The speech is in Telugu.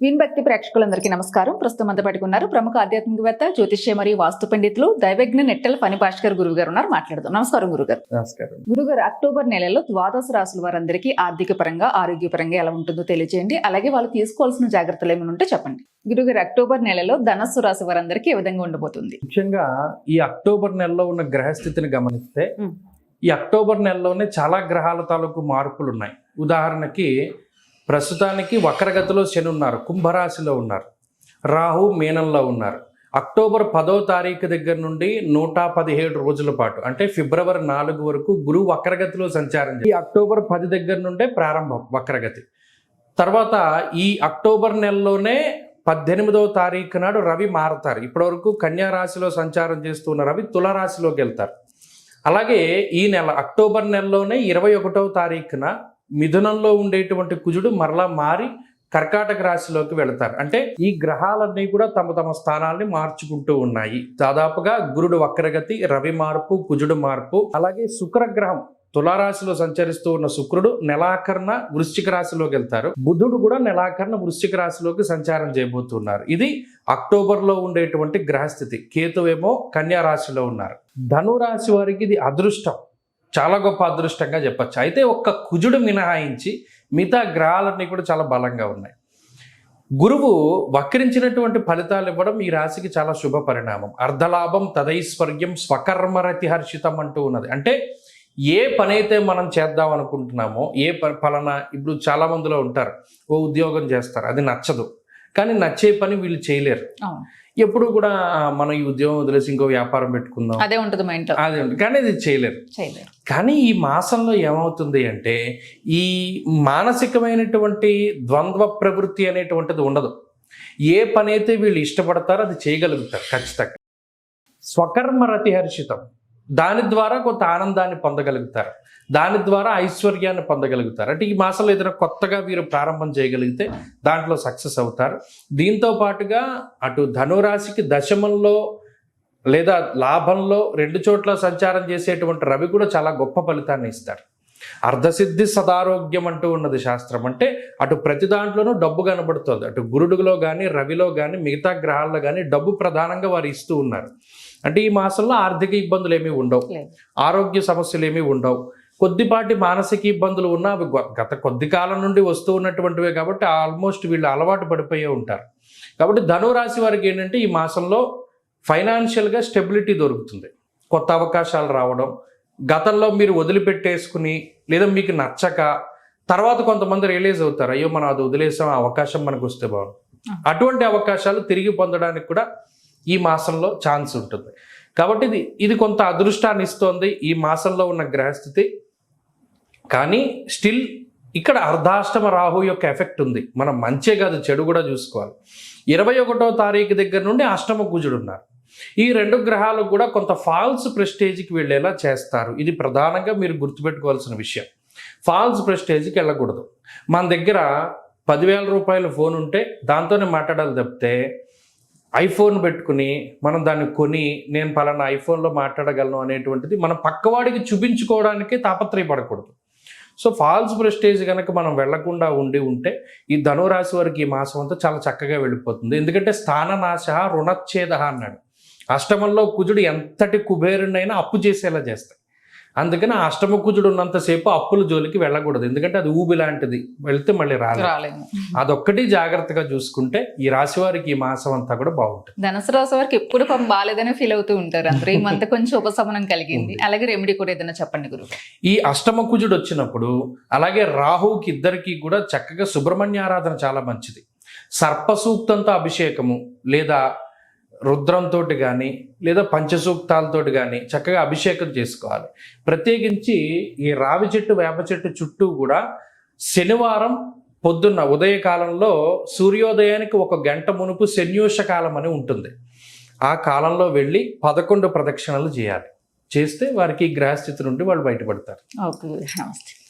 విన్ భక్తి ప్రేక్షకులందరికీ నమస్కారం. ప్రస్తుతం అంతా పట్టుకున్నారు ప్రముఖ ఆధ్యాత్మికవేత్త జ్యోతిష్య మరియు వాస్తు పండితులు దైవజ్ఞ నెట్టెల ఫణి భాస్కర్ గురువు గారు ఉన్నారు. మాట్లాడదాం. నమస్కారం గురుగారు. నమస్కారం. గురుగారు అక్టోబర్ నెలలో ద్వాదశ రాసుల వారందరికీ ఆర్థిక పరంగా ఆరోగ్యపరంగా ఎలా ఉంటుందో తెలియజేయండి అలాగే వాళ్ళు తీసుకోవాల్సిన జాగ్రత్తలు ఏమైనా ఉంటే చెప్పండి. గురుగారు అక్టోబర్ నెలలో ధనస్సు రాశి వారందరికీ ఏ విధంగా ఉండబోతుంది? ముఖ్యంగా ఈ అక్టోబర్ నెలలో ఉన్న గ్రహస్థితిని గమనిస్తే. ఈ అక్టోబర్ నెలలోనే చాలా గ్రహాల తాలూకు మార్పులు ఉన్నాయి ఉదాహరణకి ప్రస్తుతానికి వక్రగతిలో శని ఉన్నారు కుంభరాశిలో ఉన్నారు. రాహు మీనంలో ఉన్నారు. అక్టోబర్ పదో తారీఖు దగ్గర నుండి నూట పదిహేడు రోజుల పాటు అంటే ఫిబ్రవరి నాలుగు వరకు గురువు వక్రగతిలో సంచారం ఈ అక్టోబర్ పది దగ్గర నుండే ప్రారంభం వక్రగతి. తర్వాత ఈ అక్టోబర్ నెలలోనే పద్దెనిమిదవ తారీఖు నాడు రవి మారతారు. ఇప్పటివరకు కన్యా రాశిలో సంచారం చేస్తున్న రవి తులరాశిలోకి వెళ్తారు. అలాగే ఈ నెల అక్టోబర్ నెలలోనే ఇరవై ఒకటవ తారీఖున మిథునంలో ఉండేటువంటి కుజుడు మరలా మారి కర్కాటక రాశిలోకి వెళతారు. అంటే ఈ గ్రహాలన్నీ కూడా తమ తమ స్థానాల్ని మార్చుకుంటూ ఉన్నాయి. దాదాపుగా గురుడు వక్రగతి రవి మార్పు కుజుడు మార్పు అలాగే శుక్రగ్రహం తులారాశిలో సంచరిస్తూ ఉన్న శుక్రుడు నెలాఖరణ వృశ్చిక రాశిలోకి వెళ్తారు. బుధుడు కూడా నెలాఖరణ వృశ్చిక రాశిలోకి సంచారం చేయబోతున్నారు. ఇది అక్టోబర్లో ఉండేటువంటి గ్రహస్థితి. కేతువేమో కన్యా రాశిలో ఉన్నారు. ధను రాశి వారికి ఇది అదృష్టం. చాలా గొప్ప అదృష్టంగా చెప్పచ్చు. అయితే ఒక్క కుజుడు మినహాయించి మిగతా గ్రహాలన్నీ కూడా చాలా బలంగా ఉన్నాయి. గురువు వక్రించినటువంటి ఫలితాలు ఇవ్వడం ఈ రాశికి చాలా శుభ పరిణామం. అర్ధలాభం తదైశ్వర్యం స్వకర్మరతి హర్షితం అంటూ ఉన్నది. అంటే ఏ పని అయితే మనం చేద్దాం అనుకుంటున్నామో ఏ ప- ఇప్పుడు చాలా మందిలో ఉంటారు. ఓ ఉద్యోగం చేస్తారు. అది నచ్చదు. కానీ నచ్చే పని వీళ్ళు చేయలేరు. ఎప్పుడు కూడా "ఆ, మనం ఈ ఉద్యోగం వదిలేసి ఇంకో వ్యాపారం పెట్టుకుందాం. అదే ఉంటుంది మా ఇంట్లో. అదే ఉంది. కానీ అది చేయలేరు. చేయలేరు. కానీ ఈ మాసంలో ఏమవుతుంది అంటే ఈ మానసికమైనటువంటి ద్వంద్వ ప్రవృత్తి అనేటువంటిది ఉండదు. ఏ పని అయితే వీళ్ళు ఇష్టపడతారో అది చేయగలుగుతారు ఖచ్చితంగా. స్వకర్మ రతిహర్షితం దాని ద్వారా కొంత ఆనందాన్ని పొందగలుగుతారు. దాని ద్వారా ఐశ్వర్యాన్ని పొందగలుగుతారు. అంటే ఈ మాసంలో ఏదైనా కొత్తగా వీరు ప్రారంభం చేయగలిగితే దాంట్లో సక్సెస్ అవుతారు. దీంతో పాటుగా అటు ధనురాశికి దశమంలో లేదా లాభంలో రెండు చోట్ల సంచారం చేసేటువంటి రవి కూడా చాలా గొప్ప ఫలితాన్ని ఇస్తారు. అర్ధసిద్ధి సదారోగ్యం అంటూ ఉన్నది శాస్త్రం. అంటే అటు ప్రతి దాంట్లోనూ డబ్బు కనబడుతుంది. అటు గురుడులో కానీ రవిలో కానీ మిగతా గ్రహాల్లో కానీ డబ్బు ప్రధానంగా వారు ఇస్తూ ఉన్నారు. అంటే ఈ మాసంలో ఆర్థిక ఇబ్బందులు ఏమీ ఉండవు. ఆరోగ్య సమస్యలు ఏమీ ఉండవు. కొద్దిపాటి మానసిక ఇబ్బందులు ఉన్నా అవి గత కొద్ది కాలం నుండి వస్తూ ఉన్నటువంటివే కాబట్టి ఆల్మోస్ట్ వీళ్ళు అలవాటు పడిపోయే ఉంటారు. కాబట్టి ధనురాశి వారికి ఏంటంటే ఈ మాసంలో ఫైనాన్షియల్గా స్టెబిలిటీ దొరుకుతుంది. కొత్త అవకాశాలు రావడం గతంలో మీరు వదిలిపెట్టేసుకుని లేదా మీకు నచ్చక తర్వాత కొంతమంది రియలైజ్ అవుతారు అయ్యో మనం అది వదిలేసాం అవకాశం మనకు వస్తే బాగుంది అటువంటి అవకాశాలు తిరిగి పొందడానికి కూడా ఈ మాసంలో ఛాన్స్ ఉంటుంది. కాబట్టి ఇది ఇది కొంత అదృష్టాన్ని ఇస్తోంది ఈ మాసంలో ఉన్న గ్రహస్థితి. కానీ స్టిల్ ఇక్కడ అర్ధాష్టమ రాహు యొక్క ఎఫెక్ట్ ఉంది. మనం మంచే కాదు చెడు కూడా చూసుకోవాలి. ఇరవై ఒకటో తారీఖు దగ్గర నుండి అష్టమ కుజుడు ఉన్నారు. ఈ రెండు గ్రహాలు కూడా కొంత ఫాల్స్ ప్రెస్టేజ్కి వెళ్ళేలా చేస్తారు. ఇది ప్రధానంగా మీరు గుర్తుపెట్టుకోవాల్సిన విషయం. ఫాల్స్ ప్రెస్టేజ్కి వెళ్ళకూడదు. మన దగ్గర పదివేల రూపాయల ఫోన్ ఉంటే దాంతోనే మాట్లాడాలి తప్పితే ఐఫోన్ పెట్టుకుని మనం దాన్ని కొని నేను పలానా ఐఫోన్లో మాట్లాడగలను అనేటువంటిది మనం పక్కవాడికి చూపించుకోవడానికి తాపత్రయపడకూడదు. సో ఫాల్స్ ప్రెస్టేజ్ కనుక మనం వెళ్ళకుండా ఉండి ఉంటే ఈ ధనురాశి వారికి ఈ మాసం అంతా చాలా చక్కగా వెళ్ళిపోతుంది. ఎందుకంటే స్థాననాశ రుణచ్ఛేద అన్నాడు. అష్టమంలో కుజుడు ఎంతటి కుబేరునైనా అప్పు చేసేలా చేస్తాయి అందుకని ఆ అష్టమ కుజుడు ఉన్నంతసేపు అప్పుల జోలికి వెళ్ళకూడదు. ఎందుకంటే అది ఊబి లాంటిది. వెళ్తే మళ్ళీ రాలేదు. అదొక్కటి జాగ్రత్తగా చూసుకుంటే ఈ రాశి వారికి ఈ మాసం అంతా కూడా బాగుంటుంది. ధనుసు రాశి వారికి ఎప్పుడు పాపం బాగాలేదనే ఫీల్ అవుతూ ఉంటారు. అందరూ ఈ మంత్ కొంచెం ఉపశమనం కలిగింది. అలాగే రెమెడీ కూడా ఏదైనా చెప్పండి గురువు ఈ అష్టమ కుజుడు వచ్చినప్పుడు అలాగే రాహుకి ఇద్దరికి కూడా చక్కగా సుబ్రహ్మణ్య ఆరాధన చాలా మంచిది. సర్ప సూక్తంతో అభిషేకము లేదా రుద్రంతో కానీ లేదా పంచసూక్తాలతో కానీ చక్కగా అభిషేకం చేసుకోవాలి. ప్రత్యేకించి ఈ రావి చెట్టు వేప చెట్టు చుట్టూ కూడా శనివారం పొద్దున్న ఉదయకాలంలో సూర్యోదయానికి ఒక గంట మునుపు శన్యూష కాలం అని ఉంటుంది. ఆ కాలంలో వెళ్ళి పదకొండు ప్రదక్షిణలు చేయాలి. చేస్తే వారికి గ్రహస్థితి నుండి వాళ్ళు బయటపడతారు. ఓకే నమస్తే.